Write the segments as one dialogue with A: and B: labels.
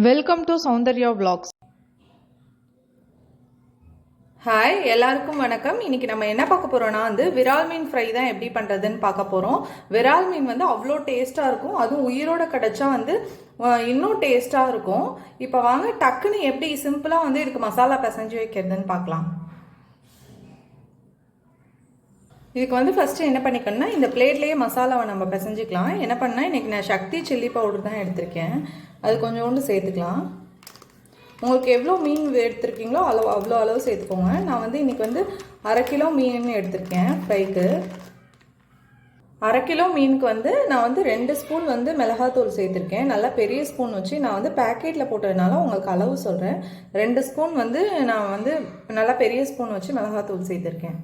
A: Welcome to Soundarya vlogs.
B: Hi எல்லாருக்கும் வணக்கம். இன்னைக்கு நம்ம என்ன பார்க்க போறோம்னா வந்து விரால் மீன் ஃப்ரை தான் எப்படி பண்றதுன்னு பார்க்க போறோம். விரால் மீன் வந்து அவ்வளோ டேஸ்டா இருக்கும். அதுவும் உயிரோட கிடைச்சா வந்து இன்னும் டேஸ்டா இருக்கும். இப்போ வாங்க டக்குன்னு எப்படி சிம்பிளா வந்து இதுக்கு மசாலா பிசைஞ்சு வைக்கிறதுன்னு பார்க்கலாம். இதுக்கு வந்து ஃபஸ்ட்டு என்ன பண்ணிக்கணும்னா இந்த பிளேட்லேயே மசாலாவை நம்ம பிசைஞ்சிக்கலாம். என்ன பண்ணால் இன்றைக்கி நான் சக்தி சில்லி பவுடர் தான் எடுத்திருக்கேன். அது கொஞ்சோண்டு சேர்த்துக்கலாம். உங்களுக்கு எவ்வளோ மீன் எடுத்திருக்கீங்களோ அளவு அவ்வளோ அளவு சேர்த்துக்கோங்க. நான் வந்து இன்றைக்கி வந்து அரை கிலோ மீன் எடுத்திருக்கேன் ஃப்ரைக்கு அரை கிலோ மீனுக்கு வந்து நான் வந்து ரெண்டு ஸ்பூன் வந்து மிளகாத்தூள் சேர்த்துருக்கேன். நல்லா பெரிய ஸ்பூன் வச்சு நான் வந்து பேக்கெட்டில் போட்டதுனால உங்களுக்கு அளவு சொல்கிறேன் ரெண்டு ஸ்பூன் வந்து நான் வந்து நல்லா பெரிய ஸ்பூன் வச்சு மிளகாத்தூள் சேர்த்துருக்கேன்.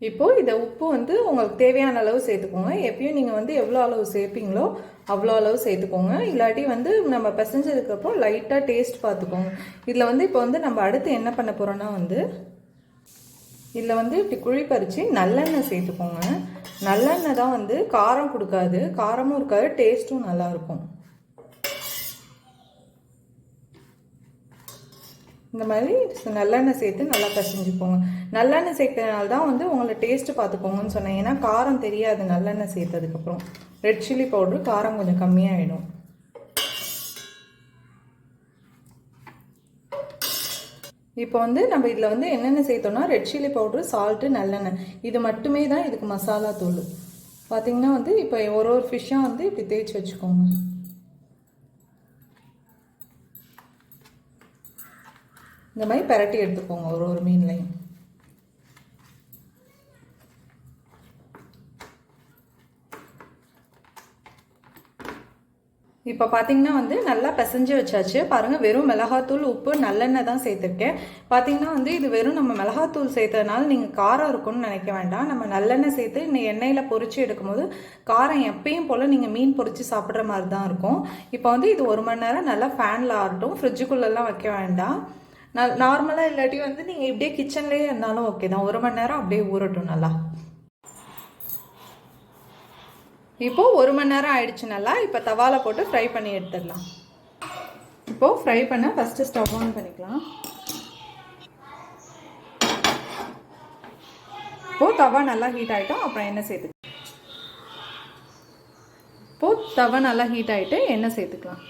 B: இப்போது இதை உப்பு வந்து உங்களுக்கு தேவையான அளவு சேர்த்துக்கோங்க. எப்பயும் நீங்கள் வந்து எவ்வளோ அளவு சேர்ப்பீங்களோ அவ்வளோ அளவு சேர்த்துக்கோங்க. இல்லாட்டி வந்து நம்ம பிசைஞ்சதுக்கப்புறம் லைட்டாக டேஸ்ட் பார்த்துக்கோங்க. இதில் வந்து இப்போ வந்து நம்ம அடுத்து என்ன பண்ண போகிறோன்னா வந்து இதில் வந்து இப்படி குழி பறித்து நல்லெண்ணெய் சேர்த்துக்கோங்க. நல்லெண்ணெய் தான் வந்து காரம் கொடுக்காது. காரமும் இருக்காது டேஸ்ட்டும் நல்லாயிருக்கும் இந்த மாதிரி நல்லெண்ணெய் சேர்த்து நல்லா பிசைஞ்சுக்கோங்க. நல்லெண்ணெய் சேர்க்கறதுனால தான் வந்து உங்களை டேஸ்ட்டு பார்த்துக்கோங்கன்னு சொன்னேன். ஏன்னா காரம் தெரியாது நல்லெண்ணெய் சேர்த்ததுக்கப்புறம் ரெட் சில்லி பவுடர் காரம் கொஞ்சம் கம்மியாகிடும் இப்போ வந்து நம்ம இதில் வந்து என்னென்ன சேர்த்தோம்னா ரெட் சில்லி பவுட்ரு சால்ட்டு நல்லெண்ணெய். இது மட்டுமே தான் இதுக்கு மசாலா தூள். பார்த்தீங்கன்னா வந்து இப்போ ஒரு ஒரு ஃபிஷ்ஷாக வந்து இப்படி தேய்ச்சி வச்சுக்கோங்க. இந்த மாதிரி பரட்டி எடுத்துக்கோங்க ஒரு ஒரு மீன்லையும். இப்போ பார்த்தீங்கன்னா வந்து நல்லா பிசைஞ்சு வச்சாச்சு. பாருங்கள் வெறும் மிளகாத்தூள் உப்பு நல்லெண்ணெய் தான் சேர்த்துருக்கேன். பார்த்தீங்கன்னா வந்து இது வெறும் நம்ம மிளகாத்தூள் சேர்த்ததுனால நீங்கள் காரம் இருக்கும்னு நினைக்க வேண்டாம். நம்ம நல்லெண்ணெய் சேர்த்து இன்னும் எண்ணெயில் பொறிச்சு எடுக்கும்போது காரம் எப்பயும் போல் நீங்கள் மீன் பொறிச்சு சாப்பிட்ற மாதிரி தான் இருக்கும். இப்போ வந்து இது ஒரு மணி நேரம் நல்லா ஃபேனில் ஆகட்டும் ஃப்ரிட்ஜுக்குள்ளெல்லாம் வைக்க வேண்டாம். நார்மலாக இல்லாட்டி வந்து நீங்கள் இப்படியே கிச்சன்லேயே இருந்தாலும் ஓகே தான். ஒரு மணி நேரம் அப்படியே ஊறட்டும் நல்லா. இப்போது ஒரு மணி நேரம் ஆயிடுச்சு நல்லா. இப்போ தவால போட்டு ஃப்ரை பண்ணி எடுத்துடலாம். இப்போது ஃப்ரை பண்ண ஃபஸ்ட்டு ஸ்டவ் ஆன் பண்ணிக்கலாம். இப்போது தவா நல்லா ஹீட் ஆகிட்டோம் அப்புறம் எண்ணெய் சேர்த்து இப்போது தவா நல்லா ஹீட் ஆகிட்டு எண்ணெய் சேர்த்துக்கலாம்.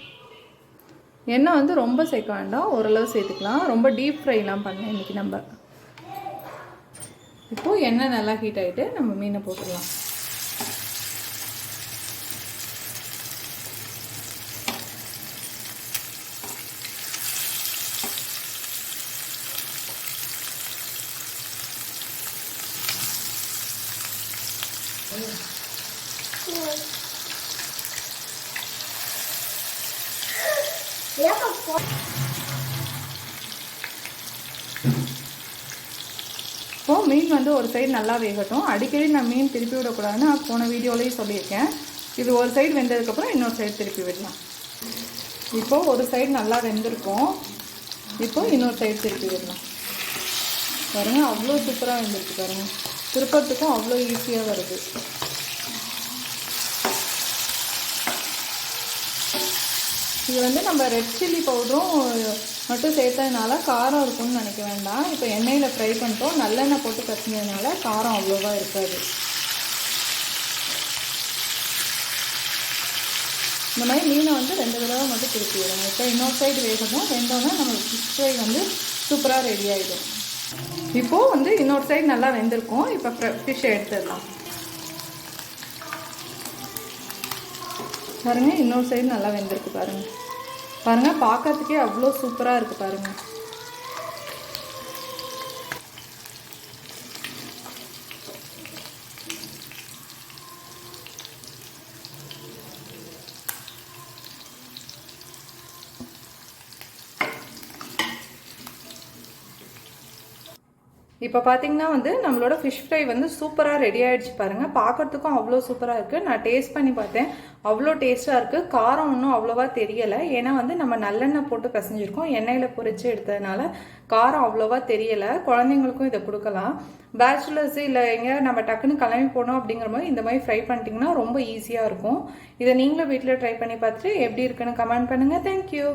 B: எண்ணெய் வந்து ரொம்ப சேர்க்க வேண்டாம். ஓரளவு சேர்த்துக்கலாம். ரொம்ப டீப் ஃப்ரைலாம் பண்ணேன் இன்றைக்கி நம்ம. இப்போது எண்ணெய் நல்லா ஹீட் ஆகிட்டு நம்ம மீனை போட்டுடலாம். இப்போ மீன் வந்து ஒரு சைடு நல்லா வேகட்டும். அடிக்கடி நான் மீன் திருப்பி விடக்கூடாதுன்னு போன வீடியோலையும் சொல்லியிருக்கேன். இது ஒரு சைடு வெந்ததுக்கப்புறம் இன்னொரு சைடு திருப்பி விடலாம். இப்போ ஒரு சைடு நல்லா வெந்திருக்கும். இப்போ இன்னொரு சைடு திருப்பி விடலாம். பாருங்கள் அவ்வளோ சூப்பராக வெந்திருக்கு பாருங்கள் திருப்பத்துக்கும் அவ்வளோ ஈஸியாக வருது. இது வந்து நம்ம ரெட் சில்லி பவுடரும் மட்டும் சேர்த்ததுனால காரம் இருக்கும்னு நினைக்க வேண்டாம். இப்போ எண்ணெயில் ஃப்ரை பண்ணிட்டோம். நல்லெண்ணெய் போட்டு கட்டினதுனால காரம் அவ்வளோவா இருக்காது. இந்த மாதிரி மீனை வந்து ரெண்டு தடவை மட்டும் திருப்பி விடுங்க. இப்போ இன்னொரு சைடு வேகணும். வெந்தோன்னா நம்ம ஃபிஷ் ஃப்ரை வந்து சூப்பராக ரெடி ஆகிடும் இப்போது வந்து இன்னொரு சைடு நல்லா வெந்திருக்கும். இப்போ ஃபிஷ்ஷை எடுத்துடலாம். பாருங்கள் இன்னொரு சைடு நல்லா வெந்திருக்கு பாருங்கள் பாருங்கள் பார்க்கறதுக்கே அவ்வளோ சூப்பராக இருக்குது பாருங்கள் இப்போ பார்த்தீங்கன்னா வந்து நம்மளோட ஃபிஷ் ஃப்ரை வந்து சூப்பராக ரெடி ஆகிடுச்சு பாருங்கள் பார்க்கறதுக்கும் அவ்வளோ சூப்பராக இருக்குது நான் டேஸ்ட் பண்ணி பார்த்தேன். அவ்வளோ டேஸ்ட்டாக இருக்குது காரம் ஒன்றும் அவ்வளோவா தெரியலை. ஏன்னா வந்து நம்ம நல்லெண்ணெய் போட்டு பிசைஞ்சிருக்கோம். எண்ணெயில் பொரிச்சு எடுத்ததுனால காரம் அவ்வளோவா தெரியலை. குழந்தைங்களுக்கும் இதை கொடுக்கலாம். பேச்சுலர்ஸ் இல்லை எங்கே நம்ம டக்குன்னு கிளம்பி போனோம் அப்படிங்கிற மாதிரி இந்த மாதிரி ஃப்ரை பண்ணிட்டீங்கன்னா ரொம்ப ஈஸியாக இருக்கும். இதை நீங்களும் வீட்டில் ட்ரை பண்ணி பார்த்துட்டு எப்படி இருக்குன்னு கமெண்ட் பண்ணுங்கள் தேங்க்யூ